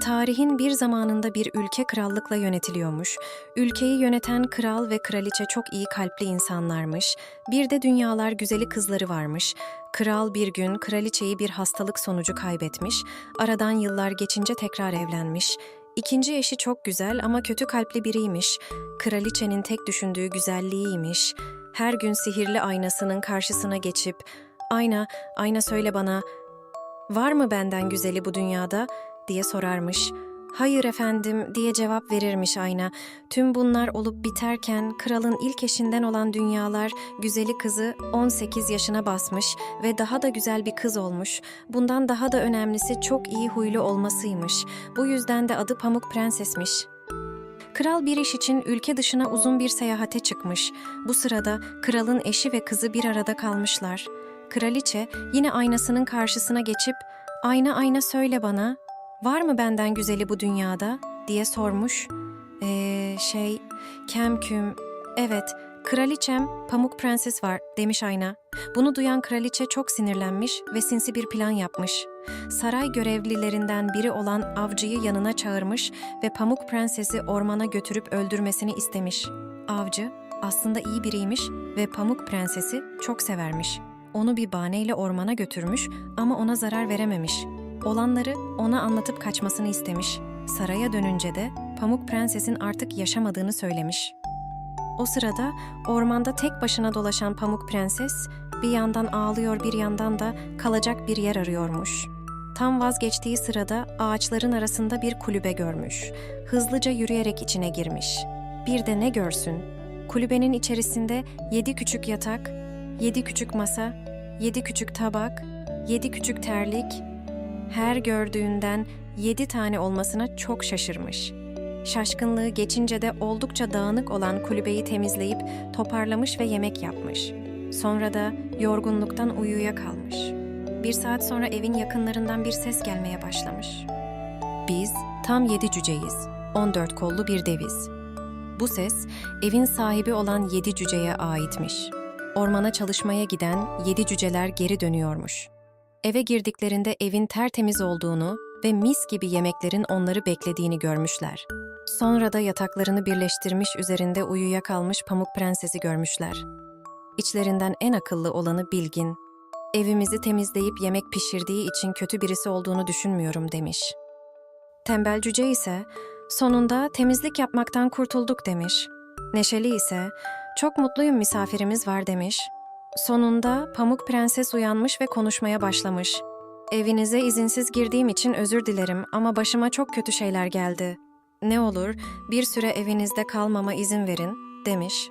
Tarihin bir zamanında bir ülke krallıkla yönetiliyormuş. Ülkeyi yöneten kral ve kraliçe çok iyi kalpli insanlarmış. Bir de dünyalar güzeli kızları varmış. Kral bir gün kraliçeyi bir hastalık sonucu kaybetmiş. Aradan yıllar geçince tekrar evlenmiş. İkinci eşi çok güzel ama kötü kalpli biriymiş. Kraliçenin tek düşündüğü güzelliğiymiş. Her gün sihirli aynasının karşısına geçip "Ayna, ayna söyle bana, var mı benden güzeli bu dünyada?" Diye sorarmış. Hayır efendim diye cevap verirmiş ayna. Tüm bunlar olup biterken kralın ilk eşinden olan dünyalar güzeli kızı 18 yaşına basmış ve daha da güzel bir kız olmuş. Bundan daha da önemlisi çok iyi huylu olmasıymış. Bu yüzden de adı Pamuk Prensesmiş. Kral bir iş için ülke dışına uzun bir seyahate çıkmış. Bu sırada kralın eşi ve kızı bir arada kalmışlar. Kraliçe yine aynasının karşısına geçip "Ayna ayna söyle bana, var mı benden güzeli bu dünyada?" diye sormuş. Eee şey, kemküm, evet, kraliçem Pamuk Prenses var demiş ayna. Bunu duyan kraliçe çok sinirlenmiş ve sinsi bir plan yapmış. Saray görevlilerinden biri olan avcıyı yanına çağırmış ve Pamuk Prenses'i ormana götürüp öldürmesini istemiş. Avcı aslında iyi biriymiş ve Pamuk Prenses'i çok severmiş. Onu bir bahaneyle ormana götürmüş ama ona zarar verememiş. Olanları ona anlatıp kaçmasını istemiş. Saraya dönünce de Pamuk Prenses'in artık yaşamadığını söylemiş. O sırada ormanda tek başına dolaşan Pamuk Prenses bir yandan ağlıyor bir yandan da kalacak bir yer arıyormuş. Tam vazgeçtiği sırada ağaçların arasında bir kulübe görmüş. Hızlıca yürüyerek içine girmiş. Bir de ne görsün? Kulübenin içerisinde yedi küçük yatak, yedi küçük masa, yedi küçük tabak, yedi küçük terlik. Her gördüğünden yedi tane olmasına çok şaşırmış. Şaşkınlığı geçince de oldukça dağınık olan kulübeyi temizleyip toparlamış ve yemek yapmış. Sonra da yorgunluktan uyuyakalmış. Bir saat sonra evin yakınlarından bir ses gelmeye başlamış. Biz tam yedi cüceyiz. 14 kollu bir deviz. Bu ses evin sahibi olan yedi cüceye aitmiş. Ormana çalışmaya giden yedi cüceler geri dönüyormuş. Eve girdiklerinde evin tertemiz olduğunu ve mis gibi yemeklerin onları beklediğini görmüşler. Sonra da yataklarını birleştirmiş üzerinde uyuyakalmış Pamuk Prenses'i görmüşler. İçlerinden en akıllı olanı Bilgin. Evimizi temizleyip yemek pişirdiği için kötü birisi olduğunu düşünmüyorum demiş. Tembel cüce ise sonunda temizlik yapmaktan kurtulduk demiş. Neşeli ise çok mutluyum misafirimiz var demiş. Sonunda Pamuk Prenses uyanmış ve konuşmaya başlamış. Evinize izinsiz girdiğim için özür dilerim ama başıma çok kötü şeyler geldi. Ne olur bir süre evinizde kalmama izin verin demiş.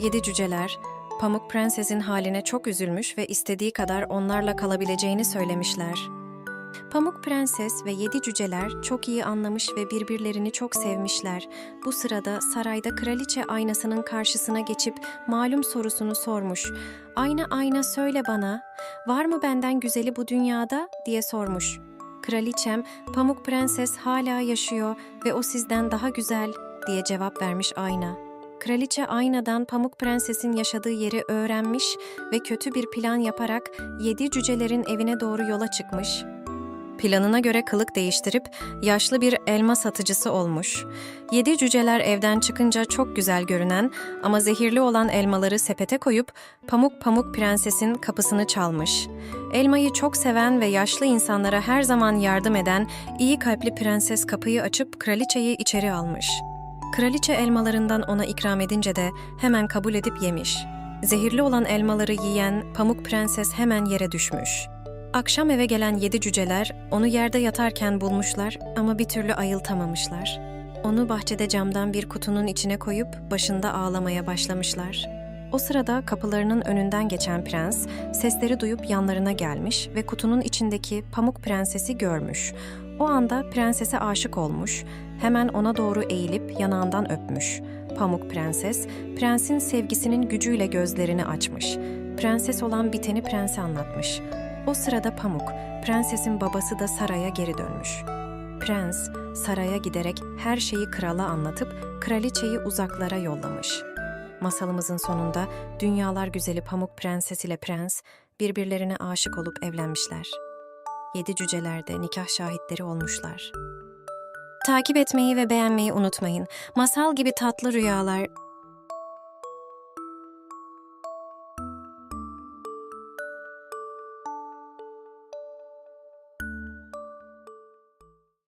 Yedi cüceler Pamuk Prenses'in haline çok üzülmüş ve istediği kadar onlarla kalabileceğini söylemişler. Pamuk Prenses ve yedi cüceler çok iyi anlamış ve birbirlerini çok sevmişler. Bu sırada sarayda kraliçe aynasının karşısına geçip malum sorusunu sormuş. Ayna ayna söyle bana, var mı benden güzeli bu dünyada diye sormuş. Kraliçem, Pamuk Prenses hala yaşıyor ve o sizden daha güzel diye cevap vermiş ayna. Kraliçe aynadan Pamuk Prenses'in yaşadığı yeri öğrenmiş ve kötü bir plan yaparak yedi cücelerin evine doğru yola çıkmış. Planına göre kılık değiştirip yaşlı bir elma satıcısı olmuş. Yedi cüceler evden çıkınca çok güzel görünen ama zehirli olan elmaları sepete koyup Pamuk Pamuk Prenses'in kapısını çalmış. Elmayı çok seven ve yaşlı insanlara her zaman yardım eden iyi kalpli prenses kapıyı açıp kraliçeyi içeri almış. Kraliçe elmalarından ona ikram edince de hemen kabul edip yemiş. Zehirli olan elmaları yiyen Pamuk Prenses hemen yere düşmüş. Akşam eve gelen yedi cüceler onu yerde yatarken bulmuşlar ama bir türlü ayıltamamışlar. Onu bahçede camdan bir kutunun içine koyup başında ağlamaya başlamışlar. O sırada kapılarının önünden geçen prens sesleri duyup yanlarına gelmiş ve kutunun içindeki Pamuk Prenses'i görmüş. O anda prensese aşık olmuş, hemen ona doğru eğilip yanağından öpmüş. Pamuk Prenses, prensin sevgisinin gücüyle gözlerini açmış. Prenses olan biteni prense anlatmış. O sırada Pamuk, prensesin babası da saraya geri dönmüş. Prens, saraya giderek her şeyi krala anlatıp kraliçeyi uzaklara yollamış. Masalımızın sonunda dünyalar güzeli Pamuk Prenses ile prens birbirlerine aşık olup evlenmişler. yedi cüceler de nikah şahitleri olmuşlar. Takip etmeyi ve beğenmeyi unutmayın. Masal gibi tatlı rüyalar